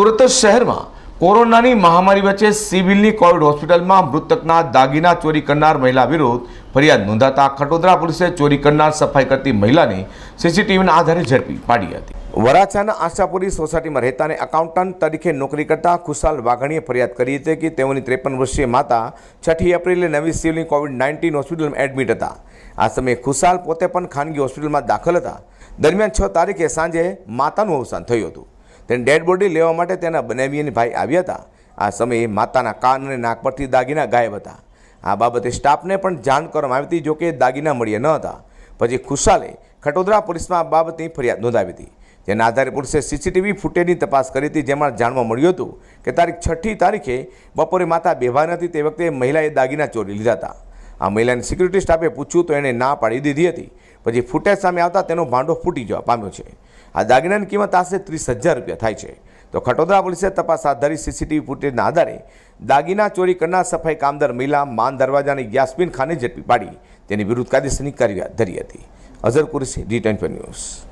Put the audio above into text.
સુરત શહેરમાં કોરોનાની મહામારી વચ્ચે સિવિલની કોવિડ હોસ્પિટલમાં મૃતકના દાગીના ચોરી કરનાર મહિલા વિરુદ્ધ ફરિયાદ નોંધાતા ખટોદરા પોલીસે ચોરી કરનાર સફાઈ કરતી મહિલાને સીસીટીવીના આધારે ઝડપી પાડી હતી. વરાછાના આશાપુરી સોસાયટીમાં રહેતા અને એકાઉન્ટન્ટ તરીકે નોકરી કરતા ખુશાલ વાઘાણીએ ફરિયાદ કરી હતી કે તેઓની ત્રેપન વર્ષીય માતા છઠ્ઠી એપ્રિલે નવી સિવિલની કોવિડ નાઇન્ટીન હોસ્પિટલમાં એડમિટ હતા. આ સમયે ખુશાલ પોતે પણ ખાનગી હોસ્પિટલમાં દાખલ હતા. દરમિયાન છ તારીખે સાંજે માતાનું અવસાન થયું હતું. તેની ડેડ બોડી લેવા માટે તેના બનાવીને ભાઈ આવ્યા હતા. આ સમયે માતાના કાન અને નાક પરથી દાગીના ગાયબ હતા. આ બાબતે સ્ટાફને પણ જાણ કરવામાં આવી હતી જોકે દાગીના મળ્યા ન હતા. પછી ખુશાલે ખટોદરા પોલીસમાં આ બાબતની ફરિયાદ નોંધાવી હતી. જેના આધારે પોલીસે સીસીટીવી ફૂટેજની તપાસ કરી હતી, જેમાં જાણવા મળ્યું હતું કે તારીખ છઠ્ઠી તારીખે બપોરે માતા બેભાન હતી, તે વખતે મહિલાએ દાગીના ચોરી લીધા હતા. આ મહિલાને સિક્યુરિટી સ્ટાફે પૂછ્યું તો એણે ના પાડી દીધી હતી. પછી ફૂટેજ સામે આવતા તેનો ભાંડો ફૂટી જવા પામ્યો છે. આ દાગીનાની કિંમત આશરે ત્રીસ હજાર રૂપિયા થાય છે. તો ખટોદરા પોલીસે તપાસ હાથ ધરી સીસીટીવી ફૂટેજના આધારે દાગીના ચોરી કરનાર સફાઈ કામદાર મહિલા માન દરવાજાની યાસ્મીન ખાને ઝડપી પાડી. તેની વિરુદ્ધ કાયદેસરની કાર્યવાહી ધરી હતી. Azhar Qureshi D twenty news.